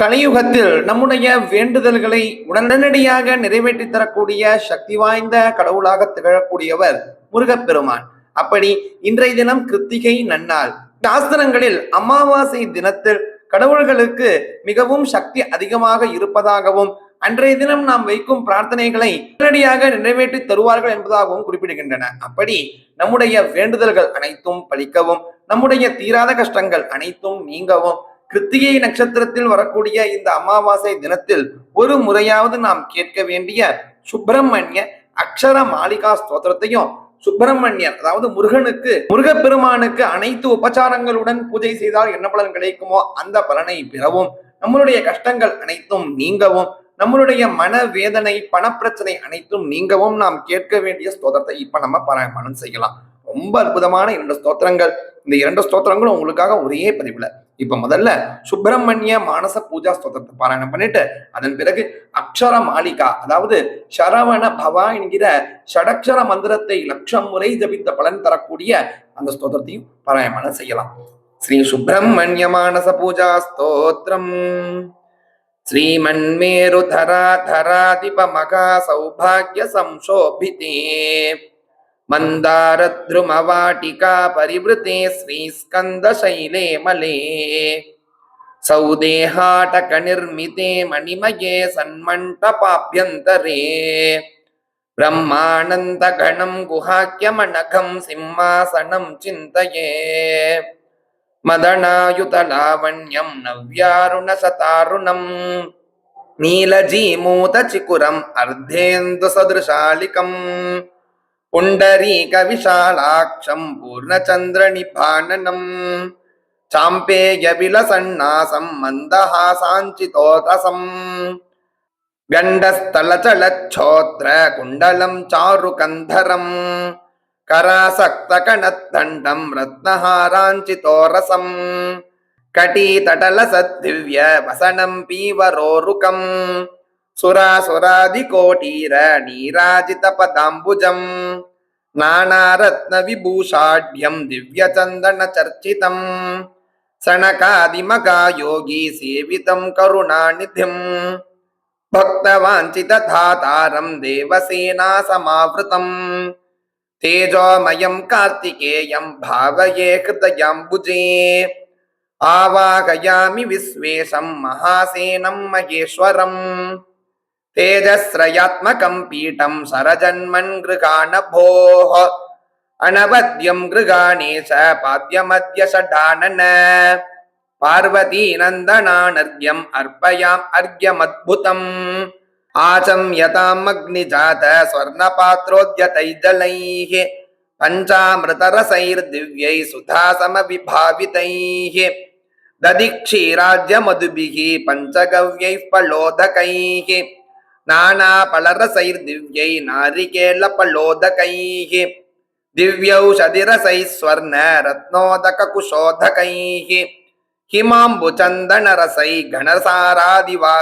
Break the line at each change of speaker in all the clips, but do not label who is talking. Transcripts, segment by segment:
கலியுகத்தில் நம்முடைய வேண்டுதல்களை உடனடியாக நிறைவேற்றி தரக்கூடிய சக்தி வாய்ந்த கடவுளாக திகழக்கூடியவர் முருகப்பெருமான். அப்படி இன்றைய தினம் கிருத்திகை நன்னாள். சாஸ்திரங்களில் அமாவாசை தினத்தில் கடவுள்களுக்கு மிகவும் சக்தி அதிகமாக இருப்பதாகவும் அன்றைய தினம் நாம் வைக்கும் பிரார்த்தனைகளை உடனடியாக நிறைவேற்றி தருவார்கள் என்பதாகவும் குறிப்பிடுகின்றன. அப்படி நம்முடைய வேண்டுதல்கள் அனைத்தும் பலிக்கவும் நம்முடைய தீராத கஷ்டங்கள் அனைத்தும் நீங்கவும் கிருத்திகை நட்சத்திரத்தில் வரக்கூடிய இந்த அமாவாசை தினத்தில் ஒரு முறையாவது நாம் கேட்க வேண்டிய சுப்பிரமணிய அக்ஷர மாளிகா ஸ்தோத்திரத்தையும் சுப்பிரமணியர் அதாவது முருகனுக்கு முருகப்பெருமானுக்கு அனைத்து உபச்சாரங்களுடன் பூஜை செய்தால் என்ன பலன் கிடைக்குமோ அந்த பலனை பெறவும் நம்மளுடைய கஷ்டங்கள் அனைத்தும் நீங்கவும் நம்மளுடைய மன வேதனை பணப்பிரச்சனை அனைத்தும் நீங்கவும் நாம் கேட்க வேண்டிய ஸ்தோத்திரத்தை இப்ப நம்ம பாராயணம் செய்யலாம். ரொம்ப அற்புதமான இரண்டு ஸ்தோத்திரங்கள். இந்த இரண்டு ஸ்தோத்திரங்களும் உங்களுக்காக ஒரே பதிவுல. இப்ப முதல்ல சுப்பிரமணிய மானச பூஜா ஸ்தோத்திரத்தை பாராயணம் பண்ணிட்டு அதன் பிறகு அக்ஷர மாளிகா அதாவது சரவண பவா என்கிற ஷடக்ஷர மந்திரத்தை லட்சம் முறை ஜபித்த பலன் தரக்கூடிய அந்த ஸ்தோத்திரத்தையும் பாராயணம் செய்யலாம் ஸ்ரீ சுப்பிரமணிய மானச பூஜா ஸ்தோத்திரம் श्रीमन्मेरुधराधराधिपमघा सौभाग्यसंशोभिते मन्दारद्रुमवाटिका परिवृते श्रीस्कन्दशैले मले सौदेहाटकनिर्मिते मणिमये सन्मण्टपाभ्यन्तरे ब्रह्मानन्दगणं गुहाख्यमनघं सिंहासनं चिन्तये मदनायुतलावण्यं नव्यारुणशतारुणं नीलजीमूतचिकुरम् अर्धेन्दुसदृशालिकम् पुण्डरीकविशालाक्षं पूर्णचन्द्रनिभाननम् चाम्पेयविलसन्नासं मन्दहासाञ्चितोतसम् गण्डस्थलचलच्छोत्र चारुकन्धरम् करासक्तकणद्दण्डं रत्नहाराञ्चितोरसम् कटीतटलसद्दिव्य वसनं पीवरोरुकम् సురాసురాధికోటీర నీరాజిత పదాంబుజం. నానారత్న విభూషాఢ్యం దివ్యచందన చర్చితం. సనకాదిమగా యోగి సేవితం కరుణానిధిం. భక్తవాంఛిత ధాతారం దేవసేనా సమావృతం. తేజోమయం కార్తికేయం భావయే హృదయాంబుజే. ఆవాహయామి విశ్వేశం మహాసేనం మహేశ్వరం. तेजस्रयात्मकं पीठं शरजन्मन् गृगाणभोः अनवद्यं गृगाणेश पाद्यमद्य षडानन पार्वतीनन्दनानर्घ्यम् अर्पयाम् अर्घ्यमद्भुतम् आचम्यतामग्निजात स्वर्णपात्रोद्यतैजलैः पञ्चामृतरसैर्दिव्यैः सुधासमविभावितैः दधिक्षीराज्यमधुभिः पञ्चगव्यैः फलोदकैः நானா பலர சைர் திவ்யை நாரிகேல பலோத கைஹி. திவ்யௌ சதிரசை ஸ்வர்ண ரத்னோதக குஷோத கைஹி. ஹிமாம்பு சந்தனரசை கணசாராதிவாசிதைஹி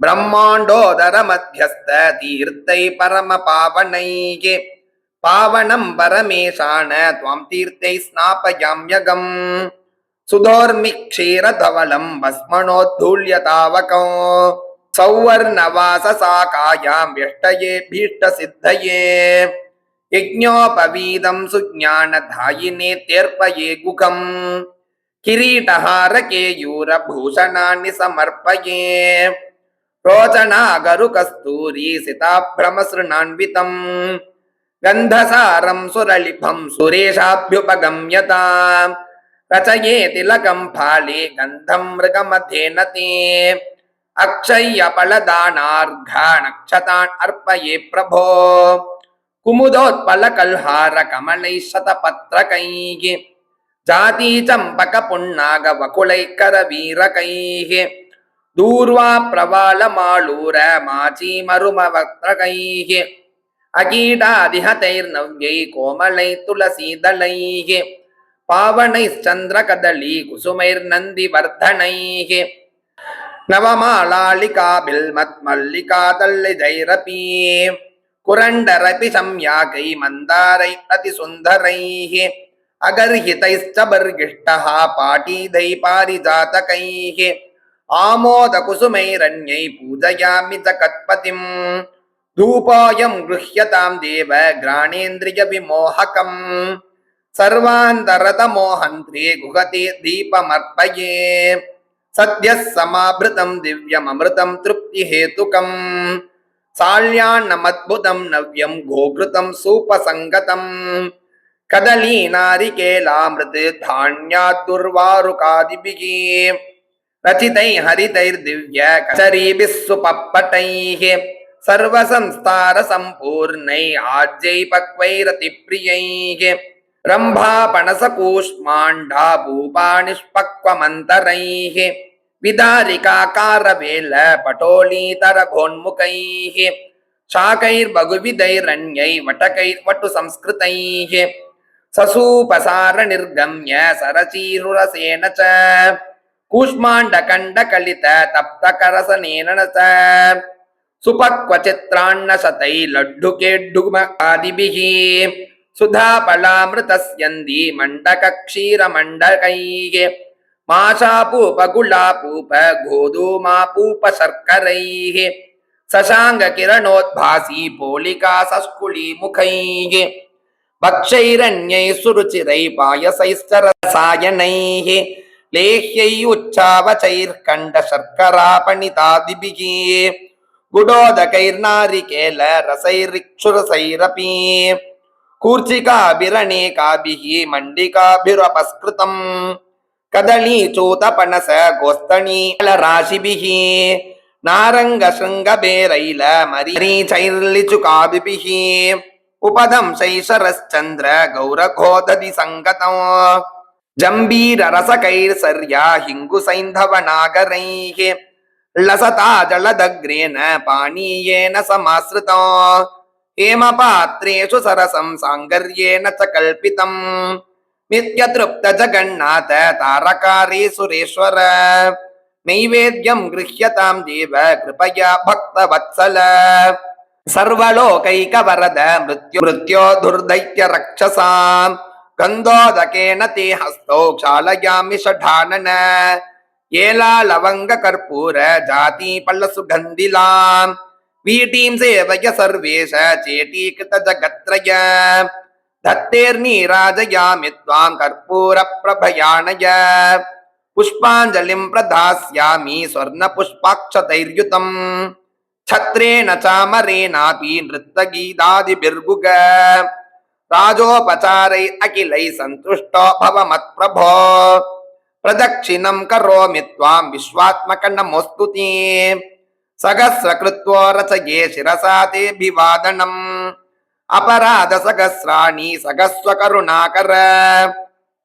பிரம்மாண்டோதர மத்தியஸ்த தீர்த்தை பரம பாவனைஹி. பாவனம் பரமேஷான துவாம் தீர்த்தை ஸ்நாபயாம்யகம் சுதோர்மி க்ஷீரதவலம் பஸ்மனோத்தூல்யதாவகம். సౌవర్ణవాససాకాయాం వ్యష్టయే భీష్ట సిద్ధయే యజ్ఞోపవీదం సుజ్ఞానధాయినే తర్పయే గుఖం కిరీటహారకేయూరభూషణాన్ని సమర్పయే రోచనాగరుకస్తూరీ సితాభ్రమసృణాన్వితం గంధసారం సురళిభం సురేషాభ్యుపగమ్యత రచయే తిలకం ఫాళే గంధం మృగమధేనతే ते अक्षय्यपलदानार्घानक्षतान् अर्पये प्रभो कुमुदोत्पलकल्हारकमलैः शतपत्रकैः जातीचम्पकपुन्नागवकुलैकरवीरकैः दूर्वा प्रवालमालूर माचीमरुमवक्त्रकैः अकीटादिहतैर्नव्यै कोमलैः तुलसीदलैः पावनैश्चन्द्रकदली कुसुमैर्नन्दिवर्धनैः नवमालालिकाभिल्मत्मल्लिकादल्लिजैरपि कुरण्डरपि संयाकै मन्दारै अतिसुन्दरैः अगर्हितैश्च बर्गिष्टः पाटीदै पारिजातकैः आमोदकुसुमैरन्यै पूजयामि जगत्पतिम् धूपोऽयं गृह्यतां देव घ्राणेन्द्रियविमोहकम् सर्वान्तरतमोहन्त्रे गुहते दीपमर्पये சத்யசமாபிருதம் திவ்யம் அமிர்தம் திருப்தி ஹேதுகம் சாழ்யான்னமத்புதம் நவ்யம் கோகிருதம் சூபசங்கதம். கதலீ நாரிகேலாமிருத் தானியாத்துர்வாருகாதிபிகி ரச்சிதை ஹரிதைர்திவ்ய கச்சரீபிஸ் சுபப்பட்டைः சர்வசம்ஸ்தார சம்பூர்ணை ஆஜ்யை பக்வைரதி பிரியைः पक्वैरतिप्रियैः रम्भापणसकूष्माण्डा भूपानिष्पक्वमन्तरैः विदारिकाकारवेल पटोलीतरघोन्मुखैः शाकैर्बहुविधैरन्यै वटकैर्वटुसंस्कृतैः ससूपसारनिर्गम्य सरचीरुरसेन च कूष्माण्डकण्डकलित तप्तकरसनेन च सुपक्वचित्रान्नशतै लड्डुकेड्डुमादिभिः सुधाफलामृतस्यन्दी मण्डकक्षीरमण्डकैः माशापूपगुलापूप गोधूमापूप शर्करैः शशाङ्गकिरणोद्भासी पोलिका सस्कुलीमुखैः भक्षैरन्यैः सुरुचिरैः கூர்ச்சிகாபிரணே காபிஹி மண்டிகாபிரபஸ்கிருதம் கதளி சூத பனச கோஸ்தனி ராசிபிஹி நாரங்க சிருங்கபேரைல மரீச்சைர்லிச்சு காபிபிஹி உபதம் சைஷரச்சந்திர கௌரகோததி சங்கதம் ஜம்பீர ரசகைர் சர்யா ஹிங்கு சைந்தவ நாகரைஹி லசதா ஜலதக்ரேன பானீயேன சமாஸ்ருதம் हेमपात्रेषु सरसं साङ्गर्येण च कल्पितम् नित्यतृप्तजगन्नाथ तारकारे सुरेश्वर नैवेद्यं गृह्यतां देव कृपया भक्तवत्सल सर्वलोकैकवरद मृत्यु मृत्यो दुर्दैत्य रक्षसाम् गन्धोदकेन ते हस्तौ क्षालयामि षठानन एला लवङ्ग कर्पूर जाति पल्लसुगन्धिलाम् वीटीं सेवय सर्वेश चेटीकृत जगत्त्रय धत्तेर्नीराजयामि त्वां कर्पूरप्रभयाणय पुष्पाञ्जलिं प्रदास्यामि स्वर्णपुष्पाक्षतैर्युतम् छत्रेण चामरेणापि नृत्तगीतादिभिर्गुग राजोपचारै अखिलैः सन्तुष्टो भव मत्प्रभो प्रदक्षिणं करोमि त्वां विश्वात्मक नमोऽस्तु ते सहस्रकृत्वो रचये शिरसा तेऽभिवादनम् अपराधसहस्राणि सहस्वकरुणाकर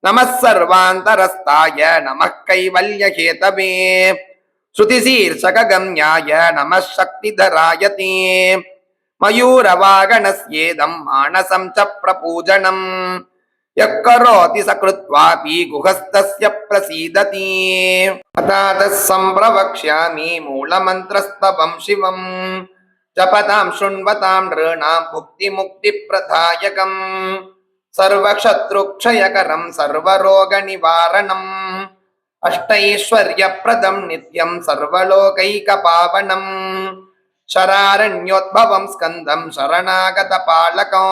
नमः सर्वान्तरस्ताय नमः कैवल्यहेतवे श्रुतिशीर्षकगम्याय नमः शक्तिधराय ते मयूरवागणस्येदं मानसं च प्रपूजनम् యక్కరోతి సకృత్వాపి గుహస్థస్య ప్రసీదతి అతాతః సంప్రవక్ష్యామి మూలమంత్రస్తవం శివం జపతాం శృణ్వతాం నృణాం ముక్తి ముక్తి ప్రధాయకం సర్వక్షత్రుక్షయకరం సర్వరోగ నివారణం అష్టైశ్వర్యప్రదం నిత్యం సర్వలోకైక పావనం శరారణ్యోద్భవం స్కందం శరణాగత పాలకం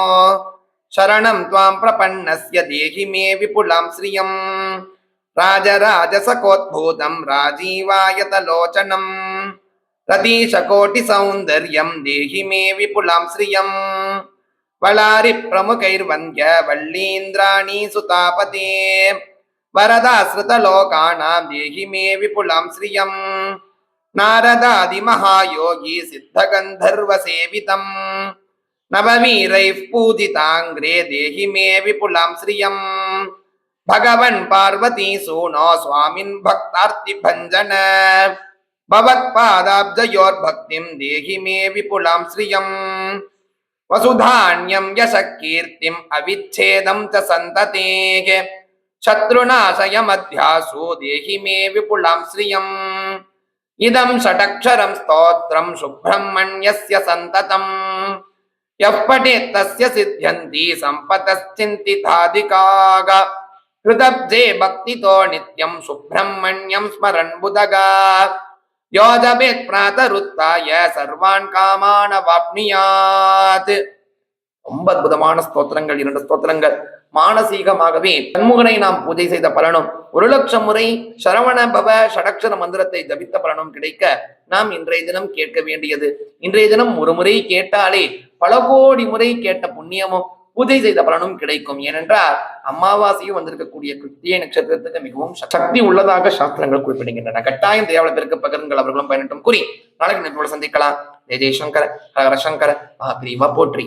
शरणं त्वां प्रपन्नस्य देहि मे विपुलां श्रियम् राजराजसकोद्भूतं राजीवायतलोचनम् रतीशकोटिसौन्दर्यं देहि मे विपुलां श्रियम् वलारिप्रमुखैर्वन्द्य वल्लीन्द्राणी सुतापते वरदाश्रितलोकानां देहि मे विपुलां श्रियम् नारदादिमहायोगी सिद्धगन्धर्वसेवितम् नववीरैः पूजिताङ्ग्रे देहि मे विपुलां श्रियम् भगवन् पार्वती सूनो स्वामिन् भक्तार्तिभञ्जन भवत्पादाब्जयोर्भक्तिं देहि मे विपुलां श्रियम् वसुधान्यं यशकीर्तिम् अविच्छेदं च सन्ततेः शत्रुनाशयमध्यासु देहि मे विपुलां श्रियम् इदं षटक्षरं स्तोत्रं सुब्रह्मण्यस्य सन्ततम् எப்படி தஸ்ய சித்தியந்தி சம்பதஸ்சிந்திதாதிகாக கிருதப்ஜே பக்திதோ நித்யம் சுப்பிரமணியம் ஸ்மரன் புதகா யோஜபேத் சர்வான் காமான வாப்னியாத் ரொம்ப அற்புதமான ஸ்தோத்திரங்கள் இரண்டு ஸ்தோத்திரங்கள் மானசீகமாகவே தன்முகனை நாம் பூஜை செய்த பலனும் ஒரு லட்சம் முறை சரவண பவ ஷடக்ஷர மந்திரத்தை ஜபித்த பலனும் கிடைக்க நாம் இன்றைய தினம் கேட்க வேண்டியது இன்றைய தினம் ஒரு முறை கேட்டாலே பல கோடி முறை கேட்ட புண்ணியமும் பூஜை செய்த பலனும் கிடைக்கும். ஏனென்றால் அமாவாசையும் வந்திருக்கக்கூடிய கிருத்திய நட்சத்திரத்துக்கு மிகவும் சக்தி உள்ளதாக சாஸ்திரங்கள் குறிப்பிடுகின்றன. கட்டாயம் தேவாலயத்திற்கு பகிர்ந்துங்கள் அவர்களும் பயனட்டும் கூறி நாளைக்கு நினைப்போடு சந்திக்கலாம். ஜெய ஜெயசங்கர ஹரஹர சங்கர் மகா போற்றி.